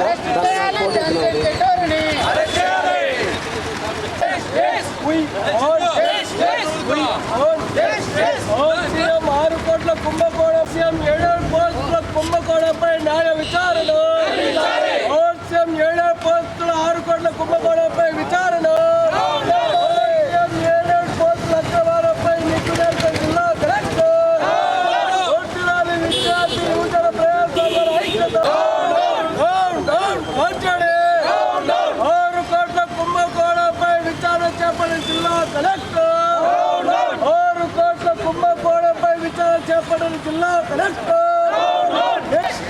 das love. Let's go! Oh, Lord, fix!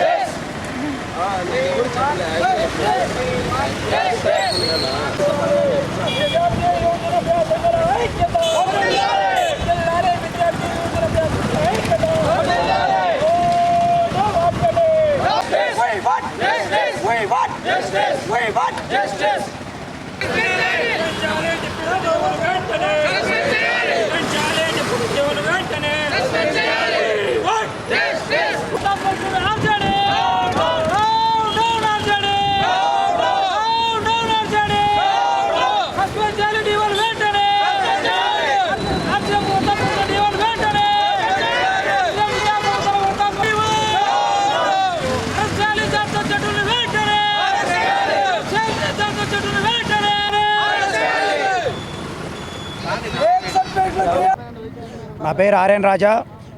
నా పేరు RN రాజా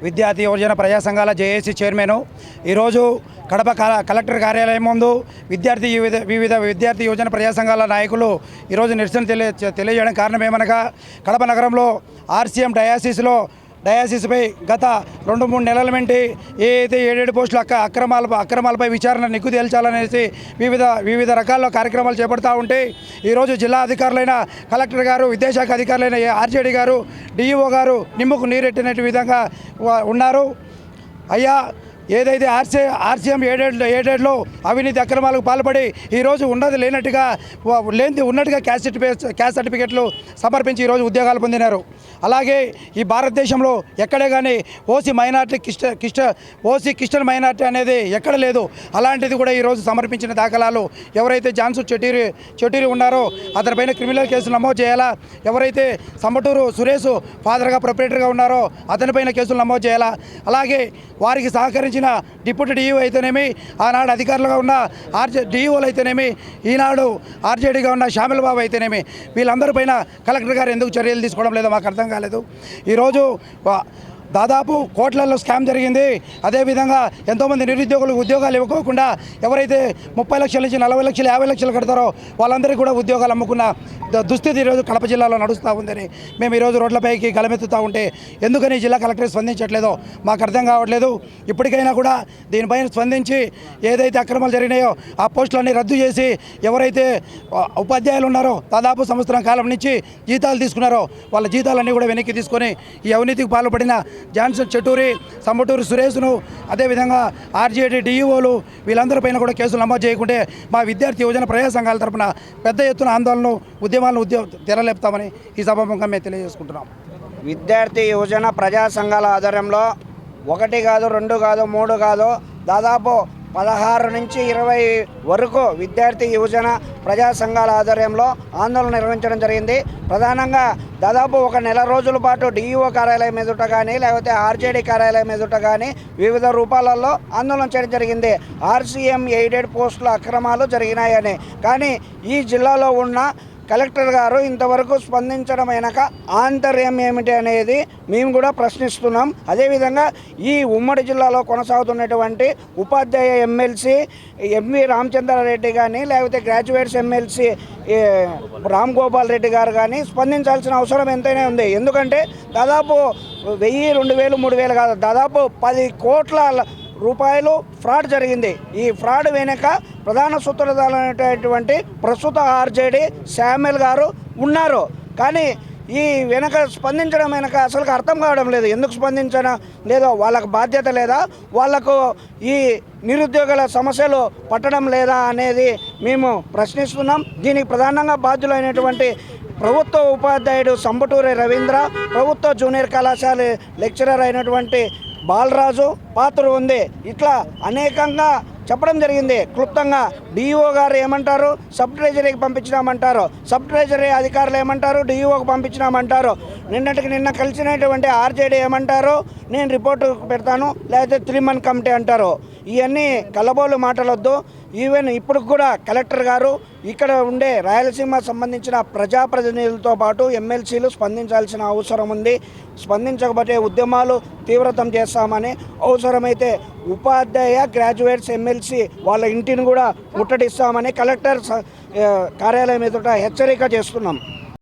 విద్యార్థి యువజన ప్రజా సంఘాల జేఏసీ చైర్మన్. ఈరోజు కడప కలెక్టర్ కార్యాలయం ముందు విద్యార్థి వివిధ వివిధ విద్యార్థి యువజన ప్రజా సంఘాల నాయకులు ఈరోజు నిరసన తెలియ తెలియజేయడం కారణం ఏమనగా కడప నగరంలో ఆర్సీఎం డయాసిస్లో డయాసిస్పై గత రెండు మూడు నెలల నుండి ఏ అయితే ఏడేడు పోస్టుల అక్క అక్రమాల అక్రమాలపై విచారణ నిగ్గు తేల్చాలనేసి వివిధ వివిధ రకాల కార్యక్రమాలు చేపడతా ఉంటే ఈరోజు జిల్లా అధికారులైన కలెక్టర్ గారు విద్యాశాఖ అధికారులైన ఆర్జేడీ గారు డిఈఓ గారు నిమ్మకు నీరెట్టినట్టు విధంగా ఉన్నారు. అయ్యా ఏదైతే ఆర్సీ ఆర్సీఎం ఏడేళ్ళు ఏడేడులో అవినీతి అక్రమాలకు పాల్పడి ఈరోజు ఉన్నది లేనట్టుగా లేని లేనిది ఉన్నట్టుగా క్యాస్ట్ సర్టిఫికేట్ క్యాస్ట్ సర్టిఫికెట్లు సమర్పించి ఈరోజు ఉద్యోగాలు పొందినారు. అలాగే ఈ భారతదేశంలో ఎక్కడే కానీ ఓసీ మైనార్టీ కిష్ట కిష్ట ఓసీ క్రిస్టియన్ మైనార్టీ అనేది ఎక్కడ లేదు. అలాంటిది కూడా ఈరోజు సమర్పించిన దాఖలాలు ఎవరైతే జాన్సు చెటీరి చెటీరి ఉన్నారో అతనిపైన క్రిమినల్ కేసులు నమోదు చేయాలా? ఎవరైతే సంబటూరు సురేష్ ఫాదర్గా ప్రొపరేటర్గా ఉన్నారో అతనిపైన కేసులు నమోదు చేయాలా? అలాగే వారికి సహకరించిన డిప్యూటీ డిఈఓ అయితేనేమి ఆనాడు అధికారులుగా ఉన్న ఆర్జే డిఈఓలు అయితేనేమి ఈనాడు ఆర్జేడీగా ఉన్న షామిల్ బాబు అయితేనేమి వీళ్ళందరిపైన కలెక్టర్ గారు ఎందుకు చర్యలు తీసుకోవడం లేదో మాకు అర్థం కాలేదు. ఈరోజు దాదాపు కోట్లలో స్కామ్ జరిగింది. అదేవిధంగా ఎంతోమంది నిరుద్యోగులకు ఉద్యోగాలు ఇవ్వకోకుండా ఎవరైతే ముప్పై లక్షల నుంచి నలభై లక్షలు యాభై లక్షలు కడతారో వాళ్ళందరికీ కూడా ఉద్యోగాలు అమ్ముకున్న దుస్థితి ఈరోజు కడప జిల్లాలో నడుస్తూ ఉందని మేము ఈరోజు రోడ్లపైకి గలమెత్తుతూ ఉంటే ఎందుకని జిల్లా కలెక్టర్ స్పందించట్లేదో మాకు అర్థం కావట్లేదు. ఇప్పటికైనా కూడా దీనిపైన స్పందించి ఏదైతే అక్రమాలు జరిగినాయో ఆ పోస్టులన్నీ రద్దు చేసి ఎవరైతే ఉపాధ్యాయులు ఉన్నారో దాదాపు సంవత్సరం కాలం నుంచి జీతాలు తీసుకున్నారో వాళ్ళ జీతాలన్నీ కూడా వెనక్కి తీసుకొని ఈ అవినీతికి పాల్పడిన జాన్సన్ చెట్టూరి సంబటూరు సురేష్ను అదేవిధంగా ఆర్జేడీ డిఈఓలు వీళ్ళందరిపైన కూడా కేసులు నమోదు చేయకుంటే మా విద్యార్థి యువజన ప్రజా సంఘాల తరపున పెద్ద ఎత్తున ఆందోళనలు ఉద్యమాలను ఉద్యో తెరలేపుతామని ఈ సభాముఖంగా మేము తెలియజేసుకుంటున్నాం. విద్యార్థి యువజన ప్రజా సంఘాల ఆధ్వర్యంలో ఒకటి కాదు రెండు కాదు మూడు కాదు దాదాపు పదహారు నుంచి ఇరవై వరకు విద్యార్థి యువజన ప్రజా సంఘాల ఆధ్వర్యంలో ఆందోళన నిర్వహించడం జరిగింది. ప్రధానంగా దాదాపు ఒక నెల రోజుల పాటు డిఈఓ కార్యాలయం ఎదుట కానీ లేకపోతే ఆర్జేడీ కార్యాలయం ఎదుట కానీ వివిధ రూపాలలో ఆందోళన చేయడం జరిగింది. ఆర్సీఎం ఎయిడెడ్ పోస్టుల అక్రమాలు జరిగినాయని. కానీ ఈ జిల్లాలో ఉన్న కలెక్టర్ గారు ఇంతవరకు స్పందించడం వెనక ఆంతర్యం ఏమిటి అనేది మేము కూడా ప్రశ్నిస్తున్నాం. అదేవిధంగా ఈ ఉమ్మడి జిల్లాలో కొనసాగుతున్నటువంటి ఉపాధ్యాయ ఎమ్మెల్సీ ఎంవి రామచంద్రారెడ్డి కానీ లేకపోతే గ్రాడ్యుయేట్స్ ఎమ్మెల్సీ రామ్ గోపాల్ రెడ్డి గారు కానీ స్పందించాల్సిన అవసరం ఎంతైనా ఉంది. ఎందుకంటే దాదాపు వెయ్యి రెండు వేలు మూడు వేలు కాదు. దాదాపు పది కోట్ల రూపాయలు ఫ్రాడ్ జరిగింది. ఈ ఫ్రాడ్ వెనుక ప్రధాన సూత్రధారైనటువంటి ప్రస్తుత ఆర్జేడీ శామ్యుల్ గారు ఉన్నారు. కానీ ఈ వెనక స్పందించడం వెనక అసలు అర్థం కావడం లేదు. ఎందుకు స్పందించడం లేదో వాళ్ళకు బాధ్యత లేదా వాళ్ళకు ఈ నిరుద్యోగుల సమస్యలు పట్టడం లేదా అనేది మేము ప్రశ్నిస్తున్నాం. దీనికి ప్రధానంగా బాధ్యులైనటువంటి ప్రభుత్వ ఉపాధ్యాయుడు సంబటూరి రవీంద్ర ప్రభుత్వ జూనియర్ కళాశాల లెక్చరర్ అయినటువంటి బాలరాజు పాత్ర ఉంది. ఇట్లా అనేకంగా చెప్పడం జరిగింది. క్లుప్తంగా డిఈఓ గారు ఏమంటారు? సబ్ ట్రెజరీకి పంపించినామంటారు. సబ్ ట్రెజరీ అధికారులు ఏమంటారు? డిఈఓకి పంపించినామంటారు. నిన్నటికి నిన్న కలిసినటువంటి ఆర్జేడీ ఏమంటారు? నేను రిపోర్టు పెడతాను. లేకపోతే త్రీ మంత్ కమిటీ అంటారు. ఇవన్నీ కలబోలు మాటలొద్దు. ఈవెన్ ఇప్పుడు కూడా కలెక్టర్ గారు ఇక్కడ ఉండే రాయలసీమ సంబంధించిన ప్రజాప్రతినిధులతో పాటు ఎమ్మెల్సీలు స్పందించాల్సిన అవసరం ఉంది. స్పందించకపోతే ఉద్యమాలు తీవ్రతం చేస్తామని అవసరమైతే ఉపాధ్యాయ గ్రాడ్యుయేట్స్ ఎమ్మెల్సీ వాళ్ళ ఇంటిని కూడా ముట్టడిస్తామని కలెక్టర్ కార్యాలయం ఎదుట హెచ్చరిక చేస్తున్నాం.